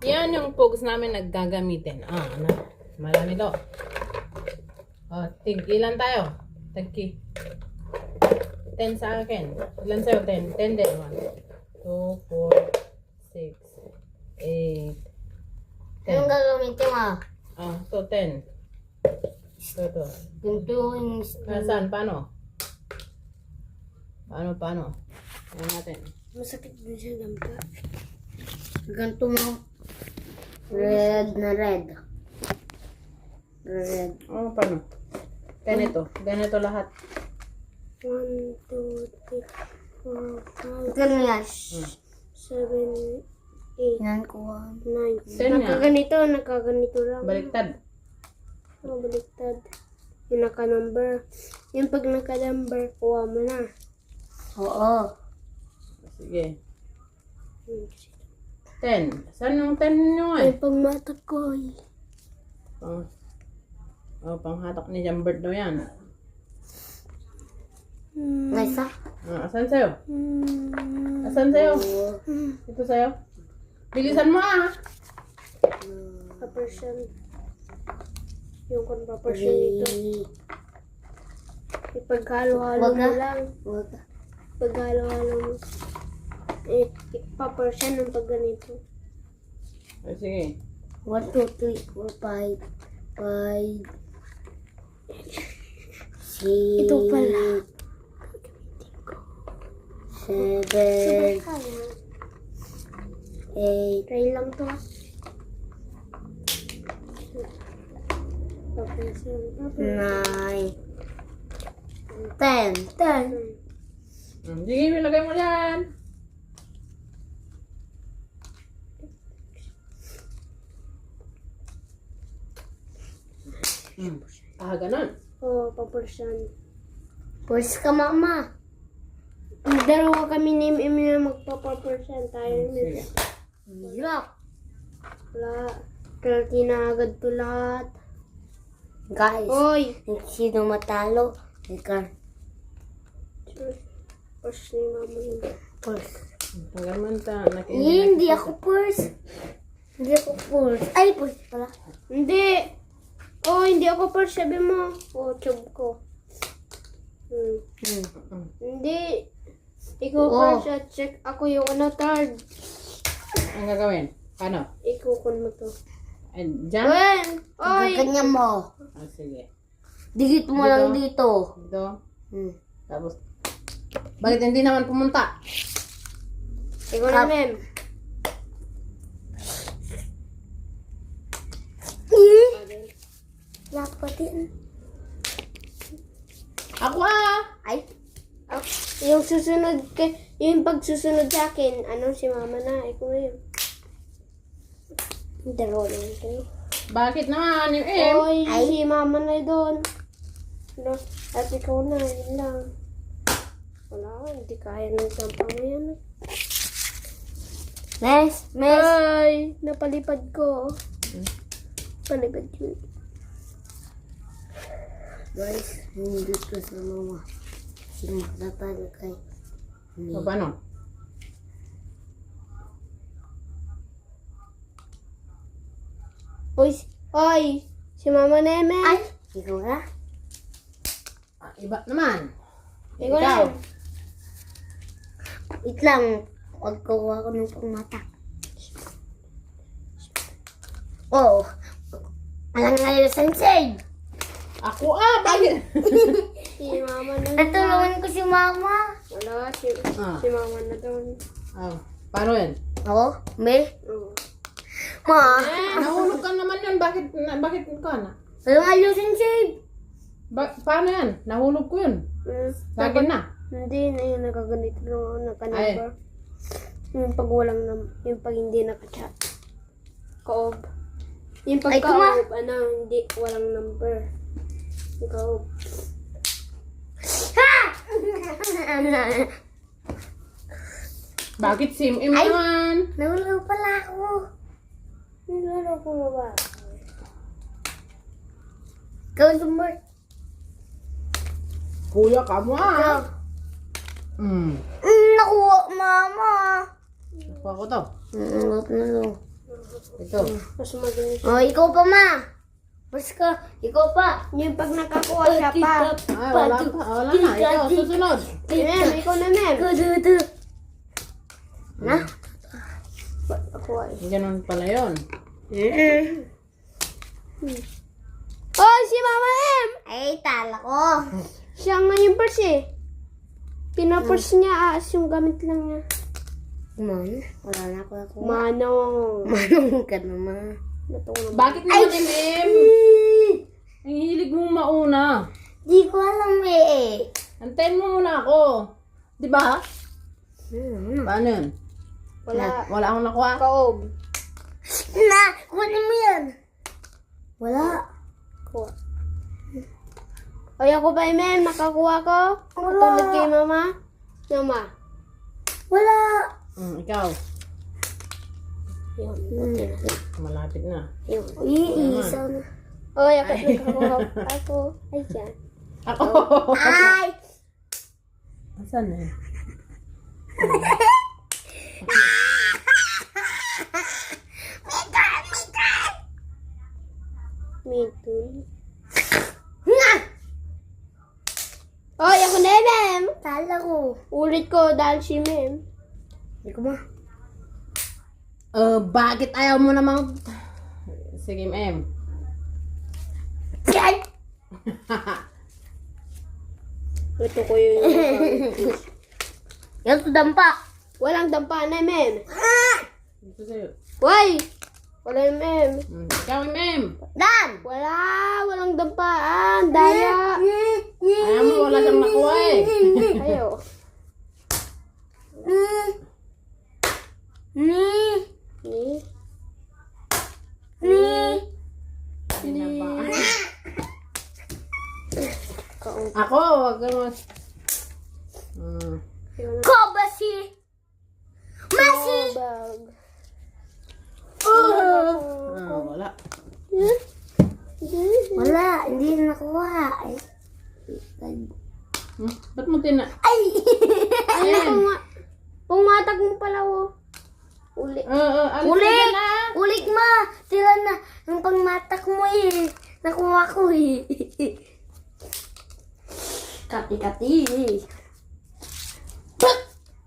Yan yung pogs namin naggagamitin. Ah, ano? Marami to. Oh, tig, ilan tayo? Tagki. 10 sa akin. Ilan sa'yo? 10. 10 din. 1, 2, 4, 6, 8, Anong 10. gagamitin mo? Ah, to 10. Ito, ito. Yung Nasaan? Paano? Paano, paano? Ayan natin. Masakit din siya gampa. Ganito mo. Red na red. Red. Oh, paano? Ganito. Ganito lahat. 1, 2, 3, 4, 5, Tignan mo yan. 7, 8, Yan ko. 9. Ten nga. Nakaganito, nakaganito lang. Baliktad. Oh, baliktad. Yung naka-number. Yung pag naka-number, kuha mo na. Oo. Sige. Hmm. 10. Saan yung 10 nyo eh? Yung pag mata ko, eh. Oh. Oh, panghatak ni Jambert daw yan. Hmm. May isa. Ah, asan sa'yo? Hmm. Asan sa'yo? Hmm. Ito sa'yo? Bilisan mo ah! Pa-person. Yung kung pa-person dito. Ipaghalo-halo mo lang. Wag. Paghalo-halo mo. Eh, pa-person ng pag ganito. Oh, sige. One, two, three, four, five. Five. Six. Ito pala. Seven. Eight. Try lang to. Nine. Ten. Ten. Hmm, Sige, ilagay mo yan. Hmm. Ah, ganun. Oh, pa-person. Pwes ka, mama. Dalawa kami ni Mimi na magpa-person tayo. Sige. Hirap. Wala. Kaya tinagad to lahat. Guys, Oy! sino matalo? Ikaw. Push ni mama yun. Pwes. Tagal man ta. Hindi ako pwes. Hindi ako pwes. Ay, pwes pala. Hindi! Oh, hindi ako first. Sabi mo. Oh, tube ko. Hmm. Hmm. Hindi. Ikaw Oh. first at check. Ako yung ano, third. Ang gagawin? Paano? Ikukon mo to. Ay, dyan? Wen! Oy! Ganyan mo. Ah, sige. Digit mo Dito? lang dito. Ito. Hmm. Tapos, bakit hindi naman pumunta? Ikaw na, mem. Dapat din. Ako ah! Ay, Ah, yung susunod, kay, yung pagsusunod sa akin, ano si mama na, ikaw na yun. Dalawa lang kayo. Bakit naman yung M? Oy, si mama na doon. No, at ikaw na, yun lang. Wala, hindi kaya ng tampa mo yan. mes, mes. Ay, napalipad ko. Palipad ko. Guys, hindi ko sa mama. Sino tatalo kay O, paano? Uy, si- oy, si mama na yan, Ay, ikaw na. Ah, iba naman. Ikaw na. Wait lang. Huwag kuha ko ng pangmata. Oh. Alang nga yung sensei. Ako ah! Bakit? Si mama na yan. Natulungan ko si mama. Wala, si, Ah. si mama na doon. ah, paano yan? Ako? Me? Oh. Ma. Nahulog ka naman yun. Bakit, na, bakit ka na? Alang nga yung sensei. Ba, paano yan? Nahulog ko yun. Mm, Sa akin na. Hindi na yung nakaganito no, Ay. naka-number. Yung pag walang nam, yung pag hindi naka-chat. Koob. Yung pag Ay, kuma- koob, ano, hindi, walang number. Ha! Bakit sim im naman? Nahulog pala ako. Nilaro ko mo ba? Ikaw sumber. Kuya ka mo ah. Hmm. Mm, nakuha, mama. Nakuha ko to. Mm, wag na lang. Ito. Mas magaling. Oh, ikaw pa, ma. Mas ka, ikaw pa. Yung pag nakakuha siya pa. Ay, wala pa. Wala na. Ikaw, susunod. Mem, ikaw na, Mem. Kududu. Na? Eh? Ganun pala yun. Oh, si Mama M! Ay, tala ko. Siya nga yung purse eh. Pinapurse niya, as yung gamit lang niya. Man, wala na ako ako. Manong. Manong ka naman. Nato ko na. Bakit mo M? Ang hilig mong mauna. Di ko alam eh. Antayin mo muna ako. Di ba? Hmm. Paano yun? Wala. Wala akong nakuha. Kaob. Na, kunin mo yan. Wala. Kuha. Ay, ako ba, Mem? Nakakuha ko? Wala. Katulad kay Mama? Mama. Wala. Hmm, ikaw. Yun. Malapit na. Yun. Iisa na. Oy, ako nakakuha ako. Ay, yan. Ako. Ay! Asan na yun? Midun. Na! Oy, ako na, Mem! Tala ko. Ulit ko dahil si Mem. Di ko ma. Uh, bakit ayaw mo namang... Sige, M. Yan! Ito ko yung... Yan to dampa. Walang dampa na, Mem. Ito sa'yo. Why? Wala yung Mem. Hmm, ikaw, M. Dan! Wala, walang dampaan. Daya. Ayaw mo, wala siyang nakuha eh. Ayo. Ni! Ni. Ni! Hindi na ba? Kaong. Ako, wag ka mo. Hmm. Ko ba si? Masi! Bag. Ah, wala. Wala, hindi na nakuha. Ay. Hmm? Ba't mo tina... Ay! Kung ma... Pumatag mo pala, oh. Uli. Uh, uh, Ulit! Ulit ma! Sila na, yung pangmatak mo eh. Nakuha ko eh. Kati-kati.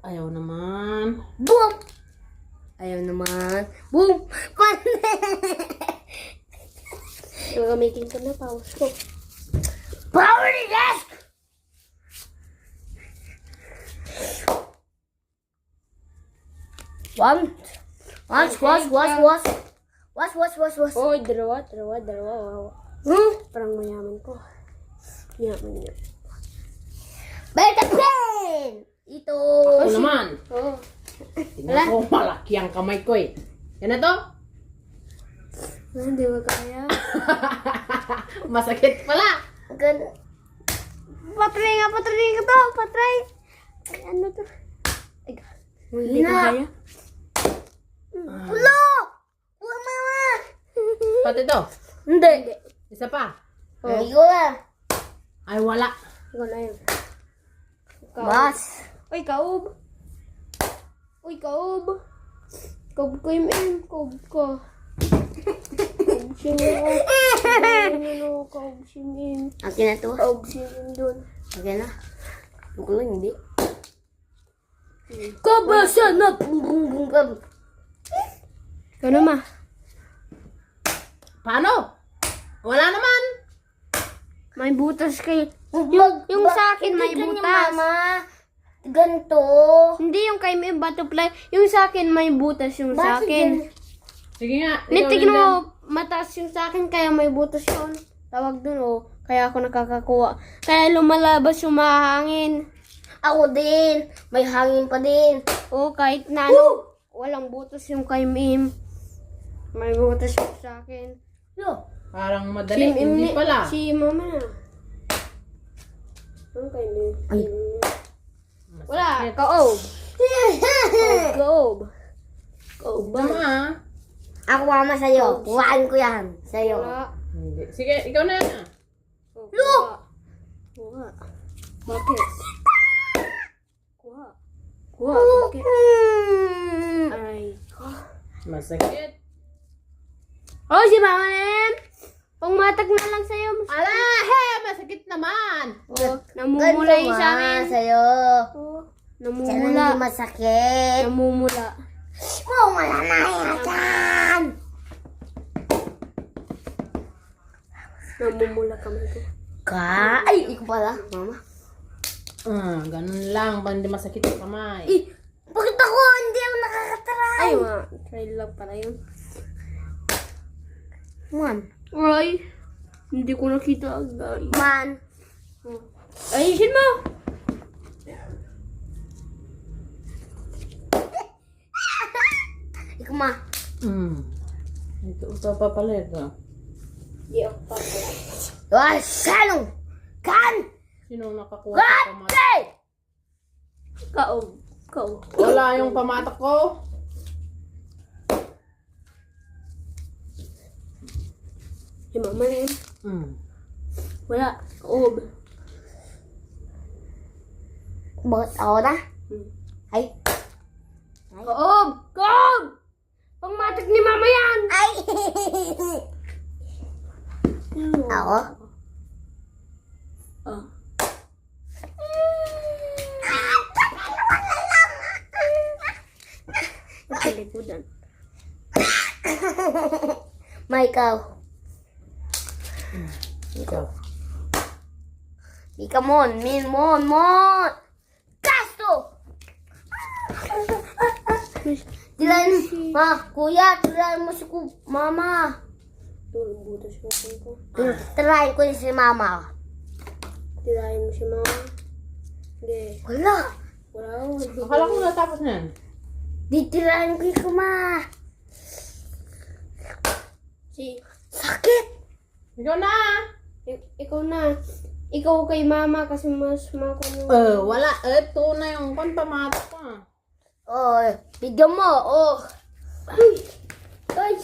Ayaw naman. Boom! Ayaw naman. Boom! Gagamitin ko na pause ko. Power desk! One. Once, was, was, was. Was, was, was, was. Oh, dalawa, dalawa, dalawa. Wow. Hmm? Parang mayaman ko. Yaman niya. Better pen! Ito. Ako naman. Oh. Tingnan ko, malaki ang kamay ko eh. Yan na to? Ah, Hindi ko kaya. Masakit pala. Gan Patry nga, patry nga to. Patry. Ay, ano to? Ay, hindi ko kaya. Ulo! Ulo, mama! Pati to. Hindi. Isa pa. Hindi ko na. Ay, wala. Na yun. Ikaw. Bas. Uy, kaob. Uy, kaob. Kaob ko yung men. Kaob ko. Kaob si. Ano, kaob si men. Akin na to. Kaob si men dun. Akin na. Lang, hindi. Kabasa na! Na ma. Paano? Wala naman. May butas kay... Yung, yung sa akin may butas. Mama. Ganto. Hindi yung kay may butterfly. Yung sa akin may butas yung sa Bakit akin. ganyan? Sige nga. Hindi, ikaw tignan lang mo. Mataas yung sa akin kaya may butas yun. Tawag dun oh. Kaya ako nakakakuha. Kaya lumalabas yung mahangin. Ako din. May hangin pa din. Oh, kahit na ano, walang butas yung kay Mim. May butas yung sa akin. Yo. Parang Si madali. Mim, Hindi pala. Si Mama. Ano kay Mim? Ay. Wala, kaob. Kaob. Kaob ba? Tama ah. Ako mama sa'yo. Kuhaan ko yan. Sa'yo. Wala. Hindi. Sige, ikaw na yan ah. Oh, Look! Kuha. Bakit? Kuha. Kuha, bakit? Ay. Masakit. Oh, si Mama Em! Pangmatag na lang sa'yo. Ala, he, masakit naman. Oh, namumula yung sa amin. sa'yo. Oh, namumula. hindi masakit. Namumula. Oh, wala na yan. Namumula kamay ko. Ka? Ay, ikaw pala, mama. Ah, ganun lang, para hindi masakit yung kamay. Eh, bakit ako? Hindi ako nakakatry. Ay, ma. Try lang pala yun. Man. Ay, hindi ko nakita agad. Man. Ayusin mo! Ikaw ma. Hmm. Ito, ito pa pala ito. Di ako pa pala. Wah, salong. Kan. Sino nakakuha sa pamatak? Kaob. Kaob. Wala yung pamatak ko. Si Mama Em. Hmm. Wala. Kaob. Bakit ako na? Hmm. Ay. Kaob! Kaob! Pangmatag ni Mama yan! Ay. ako? Ah. Sa likodan. Ma, Ikaw. Ikaw mon. Min, mon, mon. Kasto. Dilan, ma, kuya, tirahin mo si ku mama. Mo ko. Tirahin ko yun si mama. Tirahin mo si Mama. Hindi. Wala. Wala. Akala ko natapos na yan. Di tirahin ko yung ma. Si, Sakit. Ikaw na. Ik- ikaw na. Ikaw kay Mama kasi mas makuno. Eh, wala. Ito na yung kon pamatak ko. ah. Oh, bigyan mo. Oh. Ay. Ay.